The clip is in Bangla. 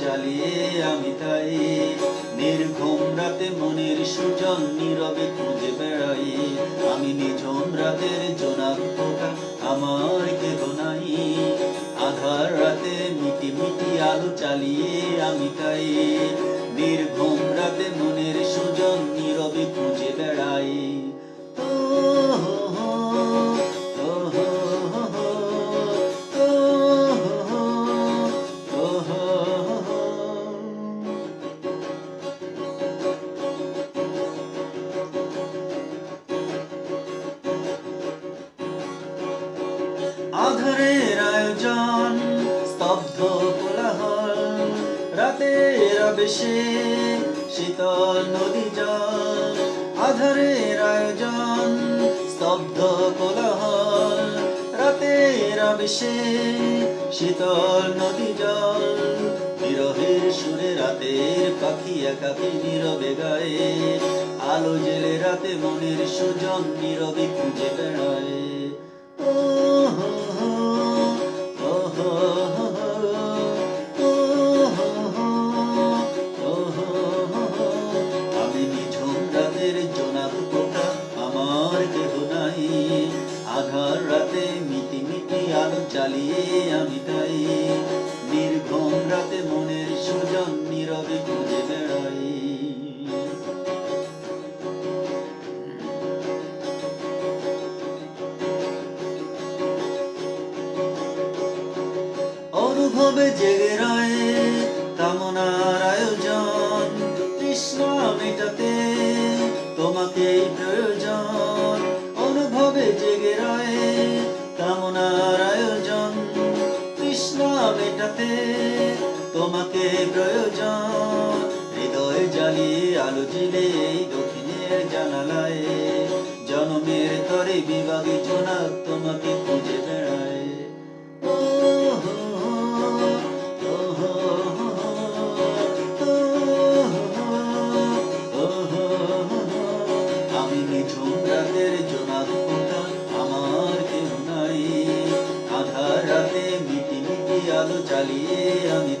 জ্বালিয়ে আমি তাই। নির্ঘুম রাতে মনের সুজন নীরবে খুঁজে বেড়াই। আমি নিঝুম রাতের জোনাক পোকা আমার কেহ নাই। আধার রাতে মিটি মিটি আলো চালিয়ে আমি তাই। নির্ঘুম রাতে মনের সুজন নীরবে খুঁজে আধারের আয়োজন, স্তব্ধ কোলাহল, রাতের আবেশে শীতল নদী জল। আধারের আয়োজন, স্তব্ধ কোলাহল, রাতের আবেশে শীতল নদী জল। বিরহের সুরে রাতের পাখি একাকি নীরবে গায়ে? আলো জেলে রাতে মনের সুজন নীরবে খুঁজে বেড়ায়। আধার রাতে মিটি মিটি আলো চালিয়ে আমি তাই। নির্ঘুম রাতে মনের সুজন নীরবে খুঁজে বেড়াই। অনুভবে জেগে রয়ে কামনার প্রয়োজন হৃদয় আলো এই দক্ষিণের জানালায় তরে জোনাক তোমাকে খুঁজে বেড়ায়। আমি পোকা আমার কেউ নাই রাতে মিটি মিটি আলো আমি